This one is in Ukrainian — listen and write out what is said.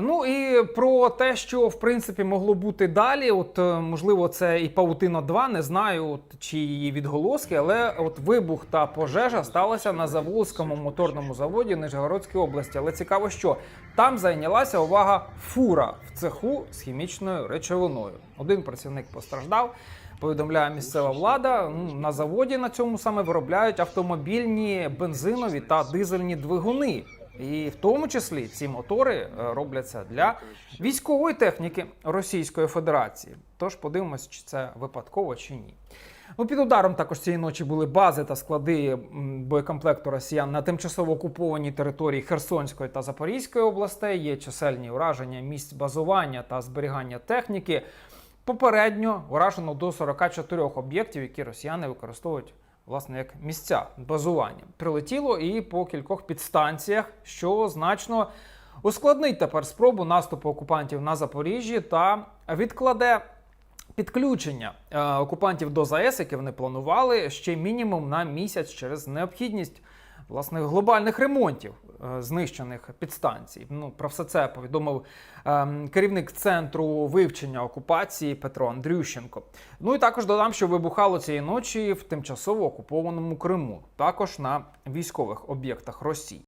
Ну і про те, що в принципі могло бути далі. От е, можливо, це і Паутина 2, не знаю, от, чи її відголоски, але от вибух та пожежа сталася на Заволзькому моторному заводі Нижегородської області. Але цікаво, що там зайнялася увага фура в цеху з хімічною речовиною. Один працівник постраждав. Повідомляє місцева влада. Ну, На заводі на цьому саме виробляють автомобільні бензинові та дизельні двигуни. І в тому числі ці мотори е, робляться для військової техніки Російської Федерації. Тож подивимось, чи це випадково чи ні. Ну, під ударом також цієї ночі були бази та склади боєкомплекту росіян на тимчасово окупованій території Херсонської та Запорізької областей. Є чисельні ураження місць базування та зберігання техніки. Попередньо уражено до 44 об'єктів, які росіяни використовують власне як місця базування. Прилетіло і по кількох підстанціях, що значно ускладнить тепер спробу наступу окупантів на Запоріжжі та відкладе підключення е, окупантів до ЗАЕС, яке вони планували, ще мінімум на місяць через необхідність власне глобальних ремонтів е, знищених підстанцій. Ну про все це повідомив ем, керівник центру вивчення окупації Петро Андрющенко. Ну і також додам, що вибухало цієї ночі в тимчасово окупованому Криму, також на військових об'єктах Росії.